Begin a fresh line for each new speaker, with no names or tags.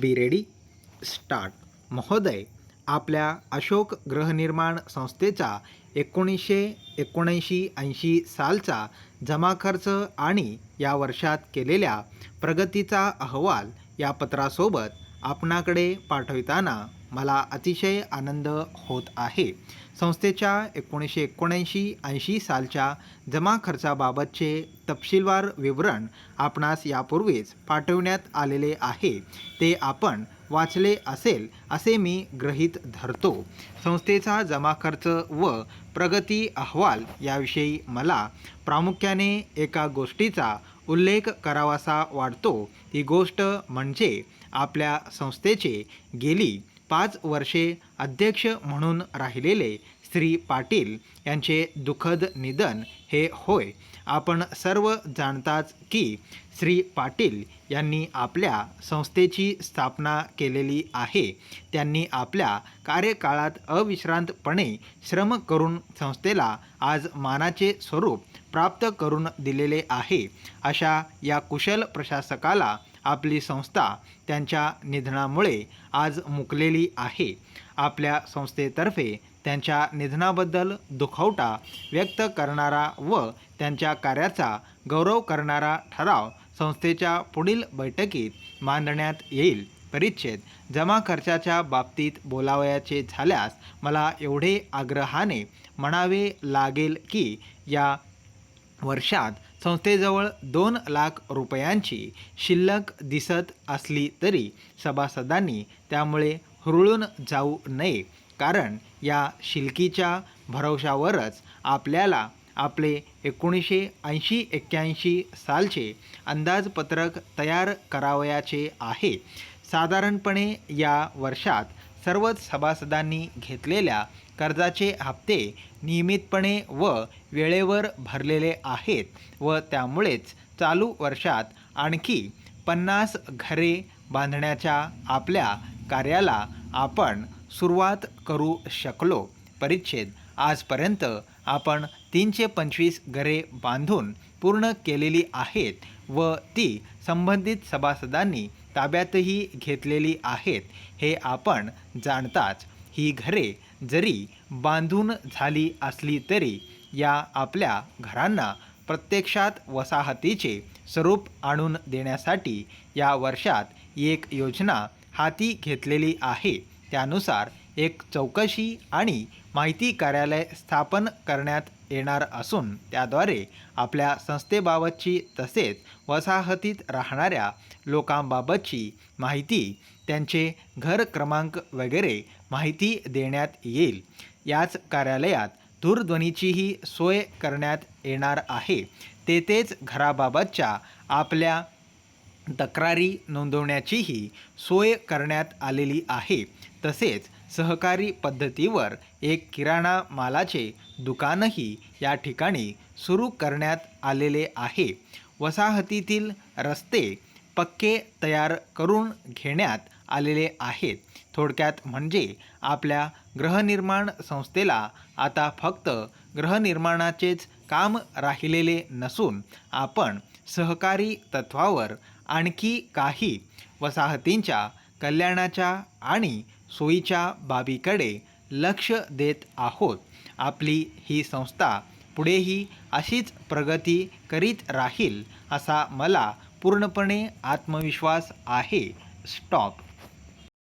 Be ready start. महोदय आपल्या अशोक गृहनिर्माण संस्थेचा एकोणीसशे एकोणऐंशी ऐंशी सालचा जमा खर्च आणि या वर्षात केलेल्या प्रगतीचा अहवाल या पत्रासोबत आपणाकडे पाठविताना मला अतिशय आनंद होत आहे. संस्थेच्या एकोणीसशे एकोणऐंशी ऐंशी सालच्या जमा खर्चाबाबतचे तपशीलवार विवरण आपणास यापूर्वीच पाठवण्यात आलेले आहे. ते आपण वाचले असेल असे मी गृहीत धरतो. संस्थेचा जमा खर्च व प्रगती अहवाल याविषयी मला प्रामुख्याने एका गोष्टीचा उल्लेख करावासा वाटतो. ती गोष्ट म्हणजे आपल्या संस्थेचे गेली पाच वर्षे अध्यक्ष म्हणून राहिलेले श्री पाटील यांचे दुःखद निधन हे होय. आपण सर्व जाणताच की श्री पाटील यांनी आपल्या संस्थेची स्थापना केलेली आहे. त्यांनी आपल्या कार्यकाळात अविश्रांतपणे श्रम करून संस्थेला आज मानाचे स्वरूप प्राप्त करून दिलेले आहे. अशा या कुशल प्रशासकाला आपली संस्था त्यांच्या निधनामुळे आज मुकलेली आहे. आपल्या संस्थेतर्फे त्यांच्या निधनाबद्दल दुखवटा व्यक्त करणारा व त्यांच्या कार्याचा गौरव करणारा ठराव संस्थेच्या पुढील बैठकीत मांडण्यात येईल. परिच्छेद जमा खर्चाच्या बाबतीत बोलावयाचे झाल्यास मला एवढे आग्रहाने म्हणावे लागेल की या वर्षात संस्थेजवळ दोन लाख रुपयांची शिल्लक दिसत असली तरी सभासदांनी त्यामुळे हुरळून जाऊ नये. कारण या शिल्कीच्या भरवशावरच आपल्याला आपले एकोणीसशे ऐंशी एक्क्याऐंशी सालचे अंदाजपत्रक तयार करावयाचे आहे. साधारणपणे या वर्षात सर्वच सभासदांनी घेतलेल्या कर्जाचे हप्ते नियमितपणे व वेळेवर भरलेले आहेत व त्यामुळेच चालू वर्षात आणखी पन्नास घरे बांधण्याच्या आपल्या कार्याला आपण सुरुवात करू शकलो. परिच्छेद. आजपर्यंत आपण तीनशे पंचवीस घरे बांधून पूर्ण केलेली आहेत व ती संबंधित सभासदांनी ताब्यातही घेतलेली आहेत हे आपण जाणताच ही घरे जरी बांधून झाली असली तरी या आपल्या घरांना प्रत्यक्षात वसाहतीचे स्वरूप आणून देण्यासाठी या वर्षात एक योजना हाती घेतलेली आहे. त्यानुसार एक चौकशी आणि माहिती कार्यालय स्थापन करण्यात येणार असून त्याद्वारे आपल्या संस्थेबाबतची तसेच वसाहतीत राहणाऱ्या लोकांबाबतची माहिती त्यांचे घर क्रमांक वगैरे माहिती देण्यात येईल. याच कार्यालयात दूरध्वनीचीही सोय करण्यात येणार आहे. तेथेच घराबाबतच्या आपल्या तक्रारी नोंदवण्याचीही सोय करण्यात आलेली आहे. तसेच सहकारी पद्धतीवर एक किराणा मालाचे दुकानही या ठिकाणी सुरू करण्यात आलेले आहे. वसाहतीतील रस्ते पक्के तयार करून घेण्यात आलेले आहेत. थोडक्यात म्हणजे आपल्या गृहनिर्माण संस्थेला आता फक्त गृहनिर्माणाचेच काम राहिलेले नसून आपण सहकारी तत्वावर आणखी काही वसाहतींच्या कल्याणाच्या आणि सोयीच्या बाबीकडे लक्ष देत आहोत. आपली ही संस्था पुढेही अशीच प्रगती करीत राहील असा मला पूर्णपणे आत्मविश्वास आहे. स्टॉप.